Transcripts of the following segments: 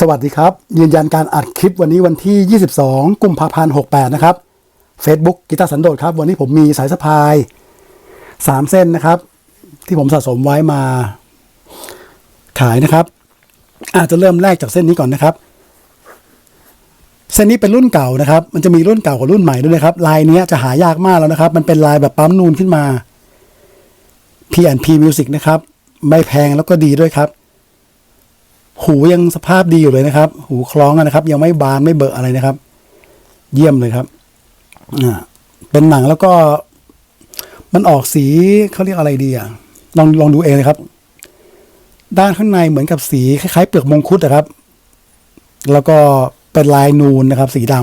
สวัสดีครับ ยืนยันการอัดคลิปวันนี้วันที่ 22 กุมภาพันธ์ 68 นะครับ Facebook กีตาร์สันโดษครับ วันนี้ผมมีสายสะพาย 3 เส้นนะครับ ที่ผมสะสมไว้มาขายนะครับ อาจจะเริ่มแรกจากเส้นนี้ก่อนนะครับ เส้นนี้เป็นรุ่นเก่านะครับ มันจะมีรุ่นเก่ากับรุ่นใหม่ด้วยนะครับ ลายเนี้ยจะหายากมากแล้วนะครับ มันเป็นลายแบบปั๊มนูนขึ้นมา P&P Music นะครับ ไม่แพงแล้วก็ดีด้วยครับ หูยังสภาพดีอยู่เลยนะครับ หูคล้องนะครับ ยังไม่บานไม่เบอะอะไรนะครับ เยี่ยมเลยครับอ่าเป็นหนังแล้วก็ มันออกสีเขาเรียกอะไรดีอะลองลองดูเองเลยครับ ด้านข้างในเหมือนกับสีคล้ายๆเปลือกมงคุดนะครับ แล้วก็เป็นลายนูนนะครับ สีด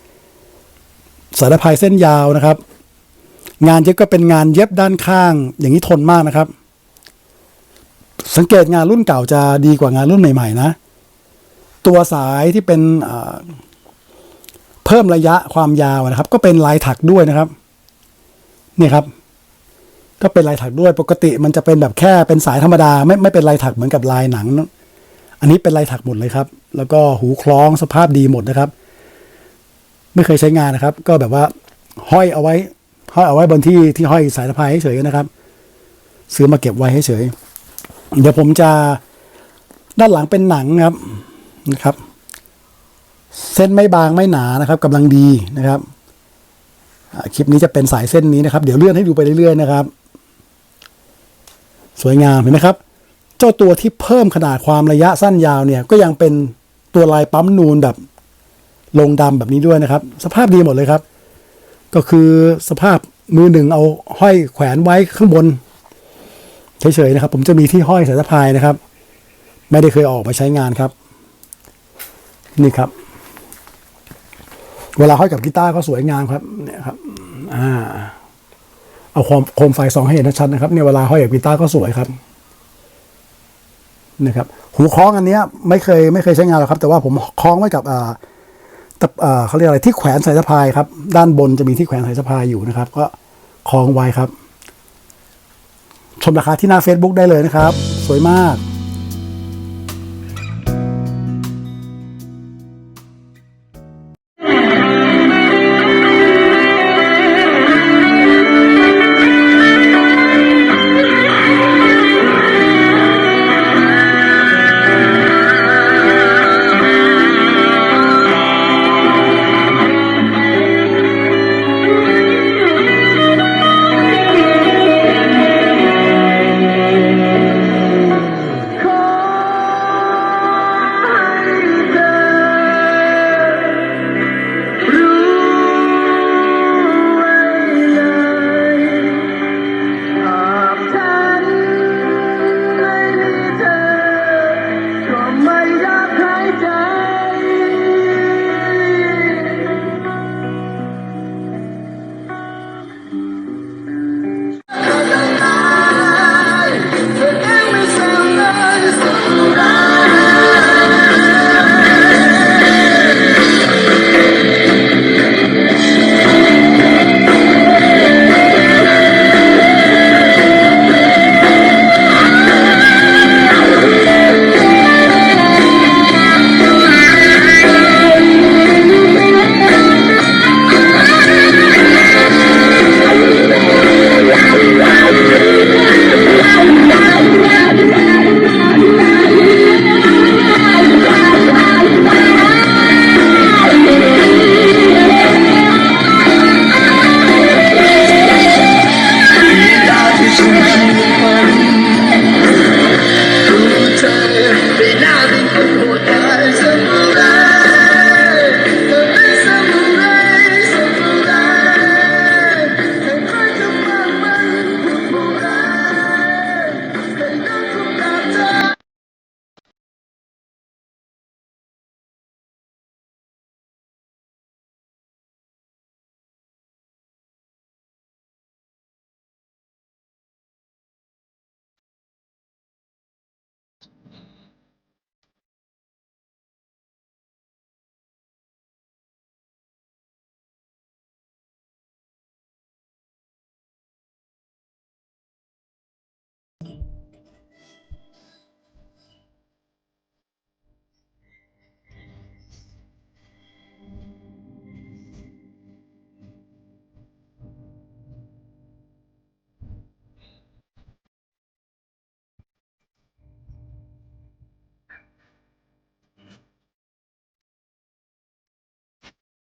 ำสายพายเส้นยาวนะครับ งานเย็บก็เป็นงานเย็บด้านข้าง อย่างนี้ทนมากนะครับ สังเกตงานรุ่นเก่าจะดีกว่างานรุ่นใหม่ ๆ นะ ตัวสายที่เป็นเพิ่มระยะความยาวนะครับ ก็เป็นลายถักด้วยนะครับนี่ครับ ก็เป็นลายถักด้วยปกติมันจะเป็นแบบแค่เป็นสายธรรมดา ไม่ไม่เป็นลายถักเหมือนกับลายหนัง อันนี้เป็นลายถักหมดเลยครับ แล้วก็หูคล้องสภาพดีหมดนะครับ ไม่เคยใช้งานนะครับ ก็แบบว่าห้อยเอาไว้ห้อยเอาไว้บนที่ที่ห้อยสายสะพายเฉยๆนะครับ ซื้อมาเก็บไว้ให้เฉย เดี๋ยวผมจะด้านหลังเป็นหนังครับนะครับ เส้นไม่บางไม่หนานะครับกำลังดีนะครับคลิปนี้จะเป็นสายเส้นนี้นะครับ เดี๋ยวเลื่อนให้ดูไปเรื่อยๆนะครับ สวยงามเห็นไหมครับ เจ้าตัวที่เพิ่มขนาดความระยะสั้นยาวเนี่ย ก็ยังเป็นตัวลายปั๊มนูนแบบลงดำแบบนี้ด้วยนะครับ สภาพดีหมดเลยครับ ก็คือสภาพมือหนึ่งเอาห้อยแขวนไว้ข้างบน เฉยๆนะครับ ผมจะมีที่ห้อยสายสะพายนะครับ ไม่ได้เคยออกมาใช้งานครับ นี่ครับ เวลาห้อยกับกีตาร์ก็สวยงามครับเนี่ยครับ อ่า เอาโคมโคมไฟสองให้เห็นชัดนะครับเนี่ยเวลาห้อยกับกีตาร์ก็สวยครับนะครับ หูคล้องอันเนี้ย ไม่เคยไม่เคยใช้งานหรอกครับ แต่ว่าผมคล้องไว้กับอ่าตะอ่าเขาเรียกอะไรที่แขวนสายสะพายครับ ด้านบนจะมีที่แขวนสายสะพายอยู่นะครับ ก็คล้องไว้ครับ ชมราคาที่หน้า Facebook ได้เลยนะครับ สวยมาก